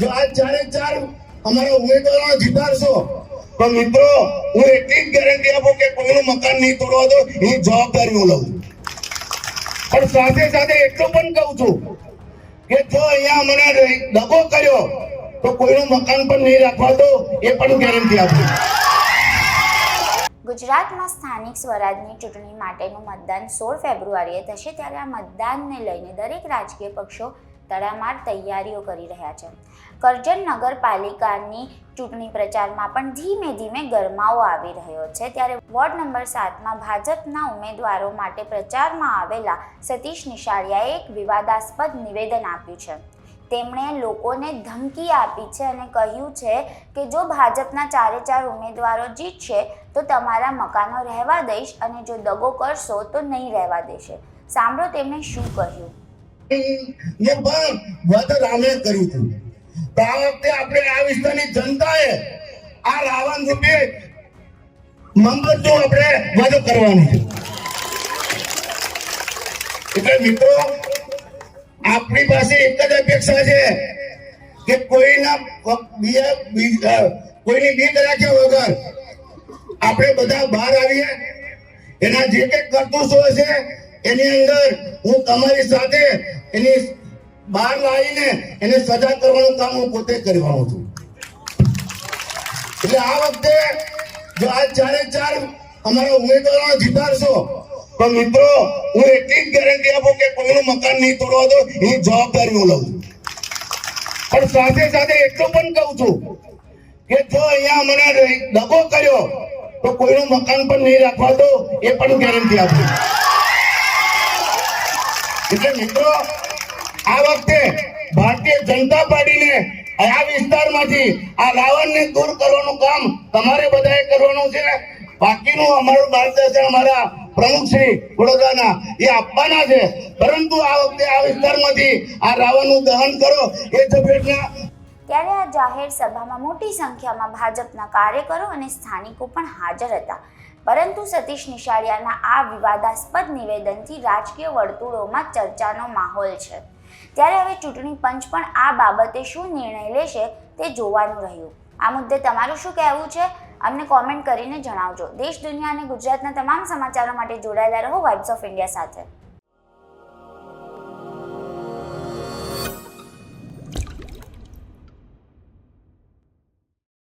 જો દગો કર્યો, તો કોઈનું મકાન પણ નહીં રાખવા દો, એ પણ ગેરંટી આપું. ગુજરાતમાં સ્થાનિક સ્વરાજની ચૂંટણી માટેનું મતદાન સોળ ફેબ્રુઆરીએ થશે, ત્યારે આ મતદાનને લઈને દરેક રાજકીય પક્ષો તડામાર તૈયારીઓ કરી રહ્યા છે. કરજણ નગરપાલિકાની ચૂંટણી પ્રચારમાં પણ ધીમે ધીમે ગરમાવો આવી રહ્યો છે. ત્યારે વોર્ડ નંબર સાતમાં ભાજપના ઉમેદવારો માટે પ્રચારમાં આવેલા સતીશ નિશાળિયાએ એક વિવાદાસ્પદ નિવેદન આપ્યું છે. તેમણે લોકોને ધમકી આપી છે અને કહ્યું છે કે જો ભાજપના ચારે ચાર ઉમેદવારો જીતશે, તો તમારા મકાનો રહેવા દઈશ અને જો દગો કરશો, તો નહીં રહેવા દેશે. સાંભળો તેમણે શું કહ્યું. ને પણ વધ રામે કર્યું હતું. તો આ વખતે આપણે આ વિસ્તારની જનતાએ આ રાવણ રૂપે મંગળનું આપણે વધ કરવાનું એટલે મિત્રો, આપણી પાસે એક જ અપેક્ષા છે કે કોઈના બે કોઈની બીક રાખ્યા વગર આપણે બધા બહાર આવીએ. એના જે કંઈક કરતૂતો હશે એની અંદર હું તમારી સાથે એની બહાર લાવીને એને સજા કરવાનું કામ હું પોતે કરવાનો છું. એટલે આ વખતે જો આ ચારે ચાર અમારા ઉમેદવારો જીતાડશો તો મિત્રો, હું એટલી જ ગેરંટી આપું કે કોઈનું મકાન નહીં તોડવા દો, એની જવાબદારી હું લઉં પણ સાથે સાથે એટલું પણ કહું છું કે જો અહીંયા મને દગો કર્યો, તો કોઈનું મકાન પણ નહીં રાખવા દો, એ પણ ગેરંટી આપું એટલે મિત્રો, આ વખતે ભારતીય જનતા પાર્ટીને આ વિસ્તારમાંથી, આ રાવણને દૂર કરવાનું કામ તમારે બધાએ કરવાનું છે. બાકીનું અમારું માર્ગદર્શન અમારા પ્રમુખ શ્રી વડોદરાના એ આપવાના છે. પરંતુ આ વખતે આ વિસ્તારમાંથી આ રાવણનું દહન કરો એ ઝપેટના ત્યારે આ જાહેર સભામાં મોટી સંખ્યામાં ભાજપના કાર્યકરો અને સ્થાનિકો પણ હાજર હતા. પરંતુ સતીશ નિશાળિયાના આ વિવાદાસ્પદ નિવેદનથી રાજકીય વર્તુળોમાં ચર્ચાનો માહોલ છે. ત્યારે હવે ચૂંટણી પંચ પણ આ બાબતે શું નિર્ણય લેશે તે જોવાનું રહ્યું. આ મુદ્દે તમારું શું કહેવું છે? અમને કોમેન્ટ કરીને જણાવજો. દેશ, દુનિયા અને ગુજરાતના તમામ સમાચારો માટે જોડાયેલા રહો વાઇબ્સ ઓફ ઇન્ડિયા સાથે.